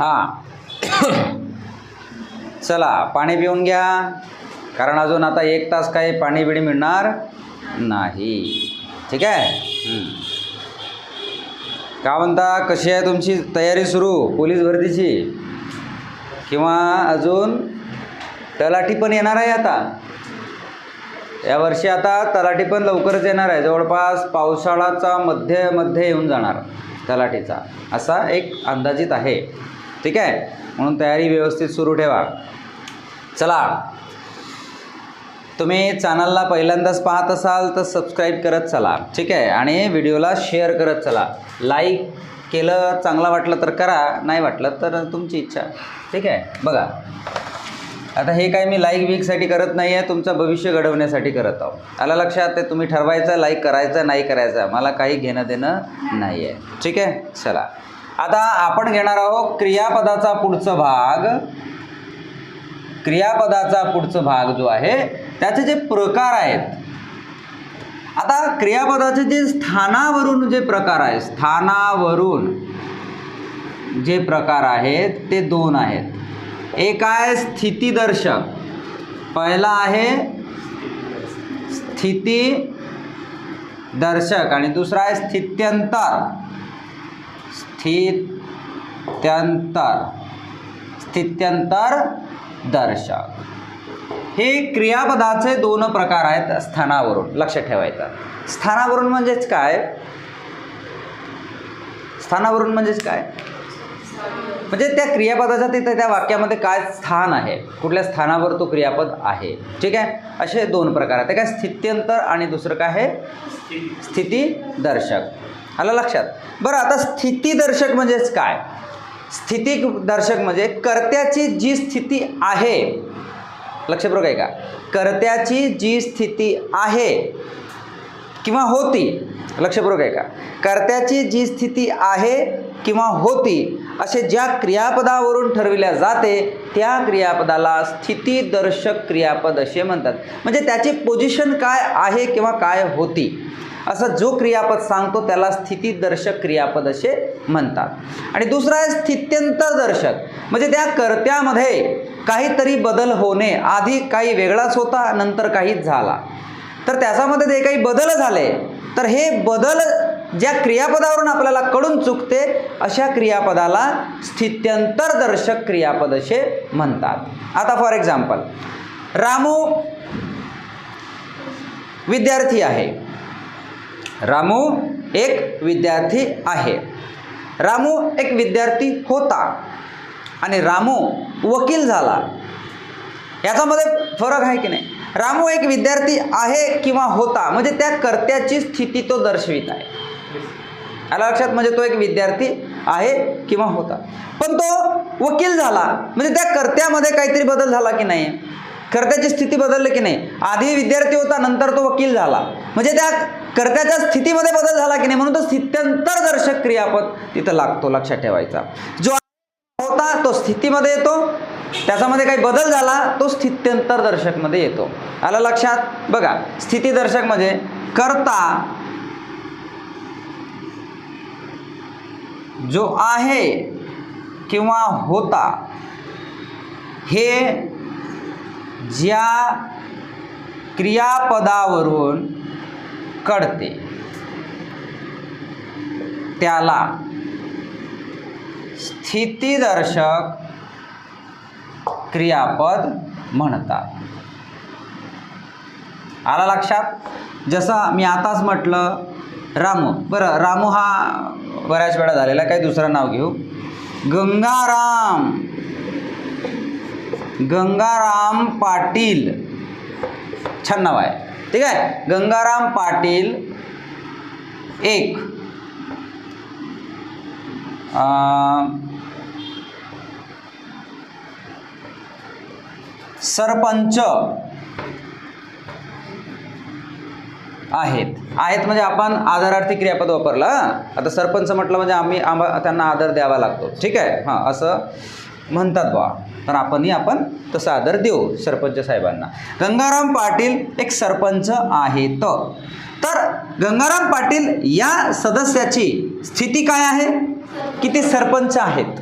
हां. चला पाणी पिऊन घ्या. कारण अजून आता एक तास काही पाणी बिणी मिळणार नाही. ठीक आहे. का म्हणता कशी आहे तुमची तयारी सुरू? पोलीस भरतीची? किंवा अजून तलाठी पण येणार आहे आता? यावर्षी आता तलाठी पण लवकरच येणार आहे. जवळपास पावसाळाचा मध्यमध्ये येऊन जाणार तलाठीचा. असा एक अंदाजित आहे. ठीक आहे? म्हणून तयारी व्यवस्थित सुरू ठेवा. चला. तुम्ही चॅनलला पहिल्यांदाच पाहत असाल तर सबस्क्राईब करत चला. ठीक आहे? आणि व्हिडिओला शेअर करत चला. लाईक केलं चांगलं वाटलं तर करा. नाही वाटलं तर तुमची इच्छा. ठीक आहे? बघा. आता हे काय मी लाईक वीकसाठी करत नाही आहे तुमचं भविष्य घडवण्यासाठी करत आहो आला लक्षात? ते तुम्ही ठरवायचं लाईक करायचं नाही करायचं. मला काही घेणं देणं नाही आहे ठीक आहे? चला. आता आपण घेणार आहोत क्रियापदाचा पुढचा भाग. क्रियापदाचा पुढचा भाग जो आहे त्याचे जे प्रकार आहेत. आता क्रियापदाचे जे स्थानावरून जे प्रकार आहेत स्थानावरून जे प्रकार आहेत ते दोन आहेत. एक आहे स्थितीदर्शक. पहिला आहे स्थिती दर्शक आणि दुसरा आहे स्थित्यंतर. स्थित्यंतर. स्थित्यंतर दर्शक. हे क्रियापदाचे दोन प्रकार आहेत स्थानावरून. लक्ष ठेवायचं. स्थानावरून म्हणजेच काय? स्थानावरून म्हणजेच काय? म्हणजे त्या क्रियापदाचं तिथे त्या वाक्यामध्ये काय स्थान आहे? कुठल्या स्थानावर तो क्रियापद आहे? ठीक आहे? असे दोन प्रकार आहेत. काय स्थित्यंतर आणि दुसरं काय आहे? स्थिती दर्शक. आलं लक्षात. बरं आता स्थितीदर्शक म्हणजेच काय? स्थितिक दर्शक म्हणजे कर्त्याची जी स्थिती आहे लक्षपूर्वक आहे का? कर्त्याची जी स्थिती आहे किंवा होती लक्षपूर्वक आहे का? कर्त्याची जी स्थिती आहे किंवा होती असे ज्या क्रियापदावरून ठरविल्या जाते त्या क्रियापदाला स्थितीदर्शक क्रियापद असे म्हणतात. म्हणजे त्याची पोझिशन काय आहे किंवा काय होती? असं जो क्रियापद सांगतो त्याला स्थितीदर्शक क्रियापद असे म्हणतात. आणि दुसरा आहे स्थित्यंतर दर्शक म्हणजे त्या कर्त्यामध्ये काहीतरी बदल होणे आधी काही वेगळाच होता नंतर काहीच झाला. तर त्याच्यामध्ये जे काही बदल झाले तर हे बदल ज्या क्रियापदावरून आपल्याला कळून चुकते अशा क्रियापदाला स्थित्यंतर दर्शक क्रियापद असे म्हणतात. आता फॉर एक्झाम्पल रामू विद्यार्थी आहे. रामू एक विद्यार्थी आहे. रामू एक विद्यार्थी होता आणि रामू वकील झाला. याच्यामध्ये फरक आहे की नाही? रामू एक विद्यार्थी आहे किंवा होता म्हणजे त्या कर्त्याची स्थिती तो दर्शवित आहे. आला लक्षात म्हणजे तो एक विद्यार्थी आहे किंवा होता. पण तो वकील झाला म्हणजे त्या कर्त्यामध्ये काहीतरी बदल झाला की नाही? कर्त्याची स्थिती बदलली की नाही? आधी विद्यार्थी होता नंतर तो वकील झाला. म्हणजे त्या कर्त्याच्या स्थितीमध्ये बदल झाला की नाही? म्हणून तो स्थित्यंतर दर्शक क्रियापद तिथं लागतो लक्षात ठेवायचा. जो होता तो स्थितीमध्ये येतो. त्याच्यामध्ये काही बदल झाला तो स्थित्यंतर दर्शकमध्ये येतो. आलं लक्षात? बघा स्थिती दर्शक म्हणजे कर्ता जो आहे किंवा होता हे ज्या क्रियापदावरून कळते त्याला स्थितीदर्शक क्रियापद म्हणतात. आला लक्षात? जसं मी आताच म्हटलं रामू. बरं रामू हा बऱ्याच वेळा झालेला काही दुसरं नाव घेऊ. गंगाराम. गंगाराम पाटील. छान नाव आहे. ठीक आहे? गंगाराम पाटील एक. सरपंच आहेत. आहेत म्हणजे आपण आदरार्थी क्रियापद वापरलं आता सरपंच म्हटलं म्हणजे आम्ही आम्हा त्यांना आदर द्यावा लागतो. ठीक आहे? हां असं म्हणतात बा तर आपणही आपण तसा आदर देऊ सरपंच साहेबांना. गंगाराम पाटील एक सरपंच आहेत. तर गंगाराम पाटील या सदस्याची स्थिती काय आहे? की ते सरपंच आहेत?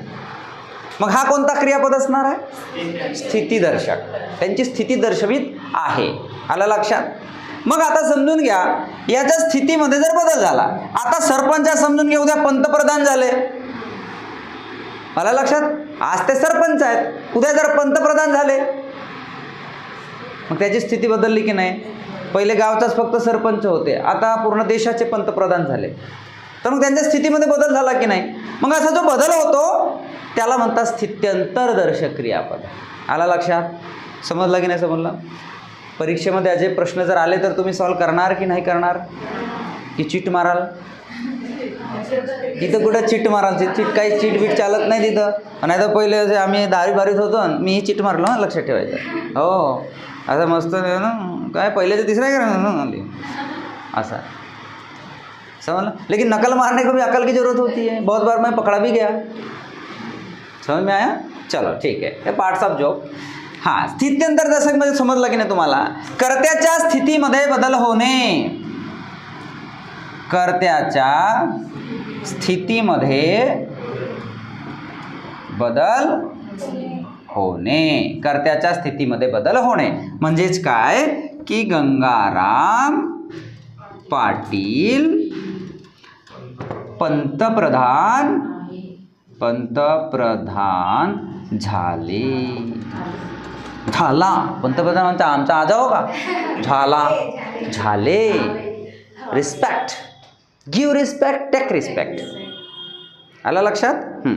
मग हा कोणता क्रियापद असणार आहे? स्थितीदर्शक त्यांची स्थिती दर्शवित आहे. आलं लक्षात? मग आता समजून घ्या याच्या स्थितीमध्ये जर बदल झाला आता सरपंच समजून घेऊ द्या पंतप्रधान झाले. मला लक्षात? आज ते सरपंच आहेत. उद्या जर पंतप्रधान झाले मग त्याची स्थिती बदलली की नाही? पहिले गावचाच फक्त सरपंच होते. आता पूर्ण देशाचे पंतप्रधान झाले. तर मग त्यांच्या स्थितीमध्ये बदल झाला की नाही? मग असा जो बदल होतो त्याला म्हणतात स्थित्यंतरदर्शक क्रियापद. आला लक्षात? समजला की नाही समजलं? परीक्षेमध्ये असे प्रश्न जर आले तर तुम्ही सॉल्व करणार की नाही करणार? की चीट माराल? तिथं कुठं चिट मारायची चिट काही चिट बीट चालत नाही तिथं. नाही तर पहिले असे आम्ही दारी बारीत होतो आणि मी चिट मारलो ना लक्षात ठेवायचं. हो. असं मस्त ना काय पहिल्याचं तिसरा आली. असा. समझ लेकिन नकल मारने को भी अकल की जरूरत होती है. बहुत बार मैं पकड़ा भी गया. समझ में आया? चलो ठीक आहे हे पार्ट्स ऑफ जॉब हां स्थित्यंतर दशकमध्ये समजलं की नाही तुम्हाला? कर्त्याच्या स्थितीमध्ये बदल होणे. कर्त्याच्या स्थितीमध्ये बदल होणे कर्त्याच्या स्थितीमध्ये बदल होणे. म्हणजेच काय? की गंगाराम पाटील पंतप्रधान पंतप्रधान झाले. झाला. पंतप्रधान म्हणता आमचा आजाव का? झाला. झाले. Respect. Give respect take respect आलं लक्षात? हं.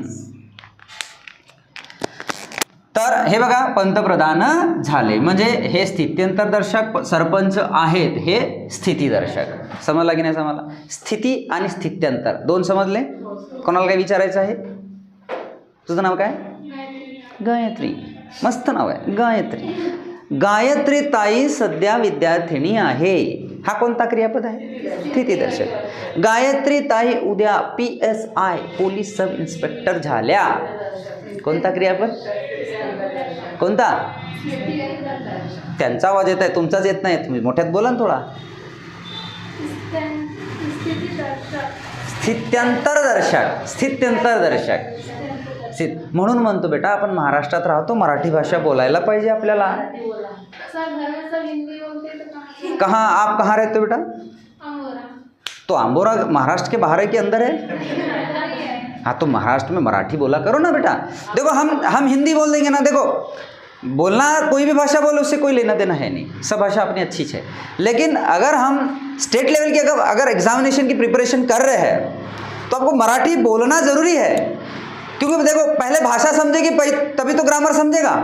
तर हे बघा पंतप्रधान झाले. म्हणजे हे स्थित्यंतरदर्शक प- सरपंच आहेत हे स्थितीदर्शक. समजला की नाही समजला? स्थिती आणि स्थित्यंतर. दोन समजले? कोणाला काय विचारायचं आहे? तुझं नाव काय? गायत्री. मस्त नाव आहे. गायत्री. गायत्री ताई सध्या विद्यार्थिनी आहे. हा कोणता क्रियापद आहे? स्थितीदर्शक. गायत्री ताई उद्या P S I police sub inspector झाल्या. कोणता क्रियापद? कोणता? त्यांचा आवाज येत आहे तुमचाच येत नाही तुम्ही मोठ्यात बोला ना थोडा. स्थित्यंतरदर्शक. स्थित्यंतरदर्शक स्थित म्हणून म्हणतो बेटा आपण महाराष्ट्रात राहतो मराठी भाषा बोलायला पाहिजे आपल्याला. तो कहाँ आप कहाँ रहते हो बेटा? तो अम्बोरा महाराष्ट्र के बाहर है कि अंदर है? हाँ. तो महाराष्ट्र में मराठी बोला करो ना बेटा। देखो हम हम हिंदी बोल देंगे ना देखो। बोलना कोई भी भाषा बोलो उससे कोई लेना देना है नहीं। सब भाषा अपनी अच्छी है। लेकिन अगर हम स्टेट लेवल की अगर अगर एग्जामिनेशन की प्रिपरेशन कर रहे हैं तो आपको मराठी बोलना ज़रूरी है। क्योंकि देखो पहले भाषा समझेगी तभी तो ग्रामर समझेगा।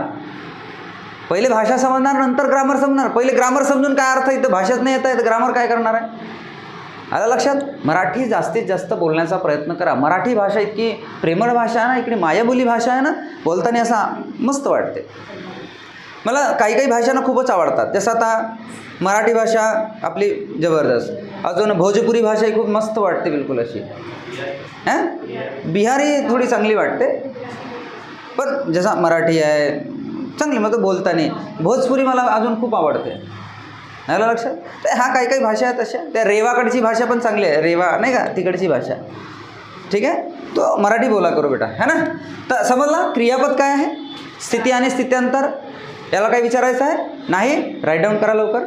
पहिले भाषा समजणार नंतर ग्रामर समजणार पहिले ग्रामर समजून काय अर्थ इथं भाषाच नाही येत आहे तर ग्रामर काय करणार आहे? आता लक्षात? मराठी जास्तीत जास्त बोलण्याचा प्रयत्न करा. मराठी भाषा इतकी प्रेमळ भाषा आहे ना इकडे मायाबोली भाषा आहे ना बोलताना असा मस्त वाटते. मला काही काही भाषा ना खूपच आवडतात. जसं आता मराठी भाषा आपली जबरदस्त. अजून भोजपुरी भाषा ही खूप मस्त वाटते बिलकुल अशी. हां? बिहारी थोडी चांगली वाटते. पण जसा मराठी आहे चांगली मग बोलताना. भोजपुरी मला अजून खूप आवडते. आलं लक्षात? तर हा काही काही भाषा आहेत अशा. त्या रेवाकडची भाषा पण चांगली आहे. रेवा नाही का? तिकडची भाषा. ठीक आहे? तो मराठी बोला करू बेटा. है ना? तर समजला? क्रियापद काय आहे? स्थिती आणि स्थित्यांतर. याला काय विचारायचं आहे? नाही? राईट डाऊन करा लवकर.